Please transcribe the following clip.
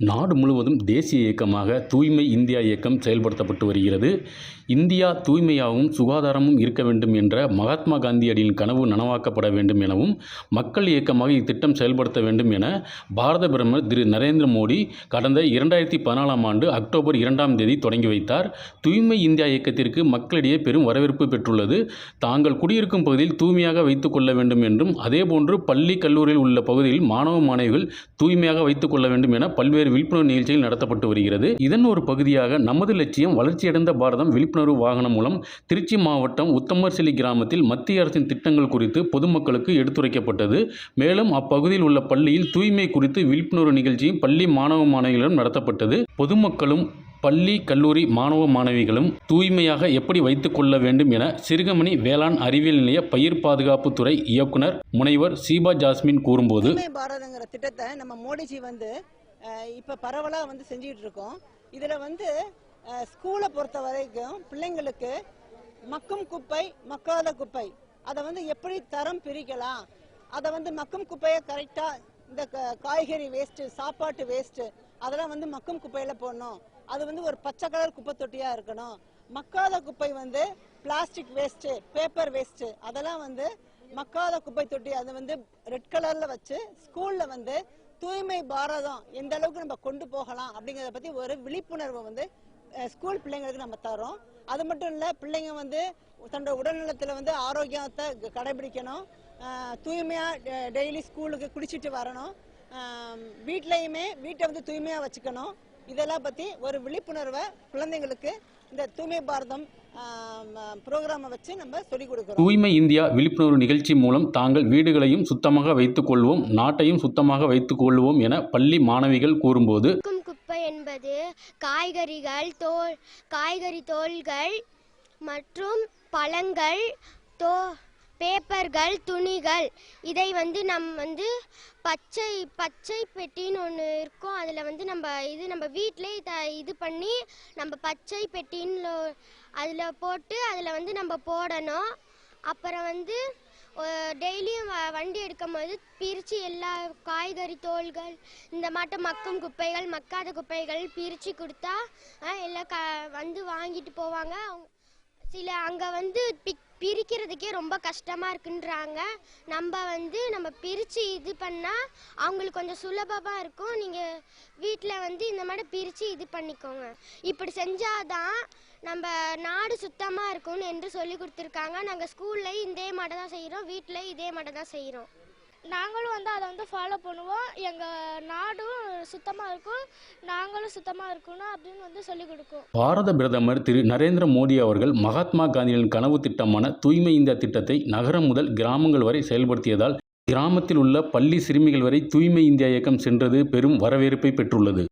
நாடு முழுவதும் தேசிய இயக்கமாக தூய்மை இந்தியா இயக்கம் செயல்படுத்தப்பட்டு வருகிறது. இந்தியா தூய்மையாகவும் சுகாதாரமும் இருக்க வேண்டும் என்ற மகாத்மா காந்தியடியின் கனவு நனவாக்கப்பட வேண்டும் எனவும் மக்கள் இயக்கமாக இத்திட்டம் செயல்படுத்த வேண்டும் என பாரத பிரதமர் திரு நரேந்திர மோடி கடந்த இரண்டாயிரத்தி பதினாலாம் ஆண்டு அக்டோபர் இரண்டாம் தேதி தொடங்கி வைத்தார். தூய்மை இந்தியா இயக்கத்திற்கு மக்களிடையே பெரும் வரவேற்பு பெற்றுள்ளது. தாங்கள் குடியிருக்கும் பகுதியில் தூய்மையாக வைத்துக் கொள்ள வேண்டும் என்றும் அதேபோன்று பள்ளி கல்லூரியில் உள்ள பகுதியில் மாணவ மாணவிகள் தூய்மையாக வைத்துக் கொள்ள வேண்டும் என பல்வேறு விழிப்புணர்வு நிகழ்ச்சிகள் நடத்தப்பட்டு வருகிறது. இதன் ஒரு பகுதியாக நமது லட்சியம் வளர்ச்சியடைந்த பாரதம் விழிப்புணர்வு வாகனம் மூலம் திருச்சி மாவட்டம் உத்தமர்சிலி கிராமத்தில் மத்திய அரசின் திட்டங்கள் குறித்து பொதுமக்களுக்கு எடுத்துரைக்கப்பட்டது. மேலும் அப்பகுதியில் உள்ள பள்ளியில் தூய்மை குறித்து விழிப்புணர்வு நிகழ்ச்சியும் பள்ளி மாணவ மாணவிகளிடம் நடத்தப்பட்டது. பொதுமக்களும் பள்ளி கல்லூரி மாணவ மாணவிகளும் தூய்மையாக எப்படி வைத்துக் கொள்ள வேண்டும் என சிறுகமணி வேளாண் அறிவியல் நிலைய பயிர் பாதுகாப்பு துறை இயக்குனர் முனைவர் சீபா ஜாஸ்மின் கூறும்போது பாரதங்கிற திட்டத்தை நம்ம மோடிஜி வந்து இப்போ பரவலாக வந்து செஞ்சுக்கிட்டு இருக்கோம் இதில் வந்து ஸ்கூலை பொறுத்த வரைக்கும் பிள்ளைங்களுக்கு மக்கும் குப்பை மக்காத குப்பை. அதை வந்து எப்படி தரம் பிரிக்கலாம்? அதை வந்து மக்கும் குப்பையை கரெக்டாக இந்த க- காய்கறி வேஸ்ட்டு சாப்பாட்டு வேஸ்ட்டு அதெல்லாம் வந்து மக்கும் குப்பையில் போடணும். அது வந்து ஒரு பச்சை கலர் குப்பை தொட்டியாக இருக்கணும். மக்காத குப்பை வந்து பிளாஸ்டிக் வேஸ்ட்டு பேப்பர் வேஸ்ட்டு அதெல்லாம் வந்து மக்காத குப்பை தொட்டி அதை வந்து ரெட் கலரில் வச்சு ஸ்கூலில் வந்து தூய்மை பாரதம் எந்த அளவுக்கு நம்ம கொண்டு போகலாம் அப்படிங்கறத பத்தி ஒரு விழிப்புணர்வை வந்து ஸ்கூல் பிள்ளைங்களுக்கு நம்ம தரோம் அது மட்டும் இல்ல பிள்ளைங்க வந்து தன்னோட உடல்நலத்துல வந்து ஆரோக்கியத்தை க- கடைபிடிக்கணும். தூய்மையாக தூய்மையா டெய்லி ஸ்கூலுக்கு குடிச்சிட்டு வரணும். அஹ், வீட்லயுமே வீட்டை வந்து தூய்மையா வச்சுக்கணும். இதெல்லாம் பத்தி ஒரு விழிப்புணர்வை குழந்தைங்களுக்கு இந்த தூய்மை பாரதம் ப்ரோக்ராமை வச்சு நம்ம சொல்லிக் கொடுக்குறோம். தூய்மை இந்தியா விழிப்புணர்வு நிகழ்ச்சி மூலம் தாங்கள் வீடுகளையும் சுத்தமாக வைத்துக் கொள்வோம் நாட்டையும் சுத்தமாக வைத்துக் கொள்வோம் என பள்ளி மாணவிகள் கூறும்போது குப்பை என்பது காய்கறிகள் தோல் காய்கறி தோல்கள் மற்றும் பழங்கள் தோ பேப்பர்கள் துணிகள். இதை வந்து நம் வந்து பச்சை பச்சை பெட்டின்னு ஒன்று இருக்கும். அதில் வந்து நம்ம இது நம்ம வீட்டிலே த இது பண்ணி நம்ம பச்சை பெட்டின்னு அதில் போட்டு அதில் வந்து நம்ம போடணும். அப்புறம் வந்து டெய்லியும் வண்டி எடுக்கும் போது பிரித்து எல்லா காய்கறி தோல்கள் இந்த மாட்டம் மக்கும் குப்பைகள் மக்காத குப்பைகள் பிரித்து கொடுத்தா எல்லாம் க வந்து வாங்கிட்டு போவாங்க. அவங்க சில அங்கே வந்து பிக் பிரிக்கிறதுக்கே ரொம்ப கஷ்டமாக இருக்குன்றாங்க. நம்ம வந்து நம்ம பிரித்து இது பண்ணால் அவங்களுக்கு கொஞ்சம் சுலபமாக இருக்கும். நீங்கள் வீட்டில் வந்து இந்த மாதிரி பிரித்து இது பண்ணிக்கோங்க. இப்படி செஞ்சாதான் நம்ம நாடு சுத்தமாக இருக்கும்னு என்று சொல்லி கொடுத்துருக்காங்க. நாங்கள் ஸ்கூல்லையும் இதே மாட்டை தான் செய்கிறோம் வீட்டிலையும் இதே மாட்டை தான் செய்கிறோம் நாங்களும் வந்து அதை வந்து ஃபாலோ பண்ணுவோம். எங்கள் நாடும் சுத்தமாக இருக்கும். நாங்களும் சுத்தமாக இருக்கணும் அப்படின்னு வந்து சொல்லிக் கொடுக்கும். பாரத பிரதமர் திரு நரேந்திர மோடி அவர்கள் மகாத்மா காந்தியின் கனவு திட்டமான தூய்மை இந்தியா திட்டத்தை நகரம் முதல் கிராமங்கள் வரை செயல்படுத்தியதால் கிராமத்தில் உள்ள பள்ளி சிறுமிகள் வரை தூய்மை இந்தியா இயக்கம் சென்றது பெரும் வரவேற்பை பெற்றுள்ளது.